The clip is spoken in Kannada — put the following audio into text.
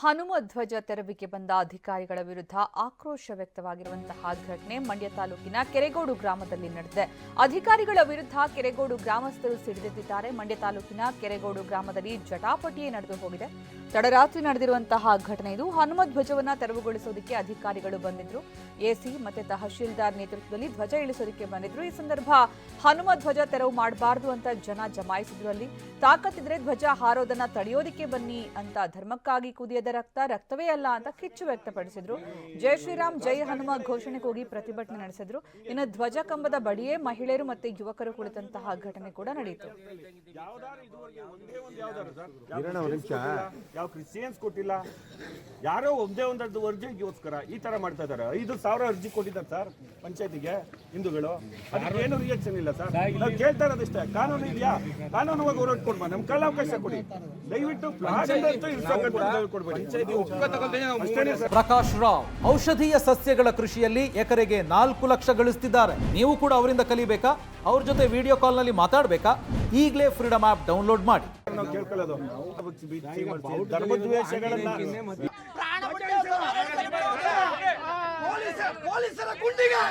ಹನುಮ ಧ್ವಜ ತೆರವಿಗೆ ಬಂದ ಅಧಿಕಾರಿಗಳ ವಿರುದ್ಧ ಆಕ್ರೋಶ ವ್ಯಕ್ತವಾಗಿರುವಂತಹ ಘಟನೆ ಮಂಡ್ಯ ತಾಲೂಕಿನ ಕೆರೆಗೋಡು ಗ್ರಾಮದಲ್ಲಿ ನಡೆದಿದೆ. ಅಧಿಕಾರಿಗಳ ವಿರುದ್ಧ ಕೆರೆಗೋಡು ಗ್ರಾಮಸ್ಥರು ಸಿಡಿದೆದ್ದಿದ್ದಾರೆ ಮಂಡ್ಯ ತಾಲೂಕಿನ ಕೆರೆಗೋಡು ಗ್ರಾಮದಲ್ಲಿ ಜಟಾಪಟಿಯೇ ನಡೆದು ಹೋಗಿದೆ. ತಡರಾತ್ರಿ ನಡೆದಿರುವಂತಹ ಘಟನೆ ಇದು. ಹನುಮ ಧ್ವಜವನ್ನ ತೆರವುಗೊಳಿಸೋದಕ್ಕೆ ಅಧಿಕಾರಿಗಳು ಬಂದಿದ್ರು. ಎಸಿ ಮತ್ತೆ ತಹಶೀಲ್ದಾರ್ ನೇತೃತ್ವದಲ್ಲಿ ಧ್ವಜ ಇಳಿಸೋದಕ್ಕೆ ಬಂದಿದ್ರು. ಈ ಸಂದರ್ಭ ಹನುಮ ಧ್ವಜ ತೆರವು ಮಾಡಬಾರ್ದು ಅಂತ ಜನ ಜಮಾಯಿಸಿದ್ರು ಅಲ್ಲಿ. ತಾಕತ್ತಿದ್ರೆ ಧ್ವಜ ಹಾರೋದನ್ನ ತಡೆಯೋದಿಕ್ಕೆ ಬನ್ನಿ ಅಂತ ಧರ್ಮಕ್ಕಾಗಿ ಕುದಿಯದ ರಕ್ತ ರಕ್ತವೇ ಅಲ್ಲ ಅಂತ ಕಿಚ್ಚು ವ್ಯಕ್ತಪಡಿಸಿದ್ರು. ಜೈ ಶ್ರೀರಾಮ್ ಜೈ ಹನುಮ ಘೋಷಣೆ ಕೂಗಿ ಪ್ರತಿಭಟನೆ ನಡೆಸಿದ್ರು. ಇನ್ನು ಧ್ವಜ ಕಂಬದ ಬಳಿಯೇ ಮಹಿಳೆಯರು ಮತ್ತೆ ಯುವಕರು ಕುಳಿತಂತಹ ಘಟನೆ ಕೂಡ ನಡೆಯಿತು. ಯಾವ ಕ್ರಿಶ್ಚಿಯನ್ಸ್ ಕೊಟ್ಟಿಲ್ಲ. ಯಾರೋ ಒಂದೇ ಒಂದರದ್ದು ಅರ್ಜಿಗೋಸ್ಕರ ಈ ತರ ಮಾಡ್ತಾ ಇದಾರೆ ಐದು ಸಾವಿರ ಅರ್ಜಿ ಕೊಟ್ಟಿದ್ದಾರೆ ಸರ್ ಪಂಚಾಯತಿಗೆ ಹಿಂದೂಗಳು. ಅದಕ್ಕೆ ಏನು ರಿಯಾಕ್ಷನ್ ಇಲ್ಲ ಸರ್. ನಾವು ಕೇಳ್ತಾ ಇರೋದಿಷ್ಟೇ ಕಾನೂನು ಇದೆಯಾ? ಕಾನೂನುವಾಗಿ ಹೋರಾಟ ಕೊಡ್ಬಾ ನಮ್ ಕಾಲಾವಕಾಶ ಕೊಡಿ. ದಯವಿಟ್ಟು ಪ್ಲಾಟ್ ಕೊಡ್ಬೇಡಿ ಪ್ರಕಾಶ್ ರಾವ್, ಔಷಧೀಯ ಸಸ್ಯಗಳ ಕೃಷಿಯಲ್ಲಿ ಎಕರೆಗೆ ನಾಲ್ಕು ಲಕ್ಷ ಗಳಿಸ್ತಿದ್ದಾರೆ. ನೀವು ಕೂಡ ಅವರಿಂದ ಕಲಿಬೇಕಾ? ಅವ್ರ ಜೊತೆ ವಿಡಿಯೋ ಕಾಲ್ನಲ್ಲಿ ಮಾತಾಡಬೇಕಾ? ಈಗಲೇ ಫ್ರೀಡಮ್ ಆಪ್ ಡೌನ್ಲೋಡ್ ಮಾಡಿ. ಪೊಲೀಸರ ಗುಂಡಿಗೆ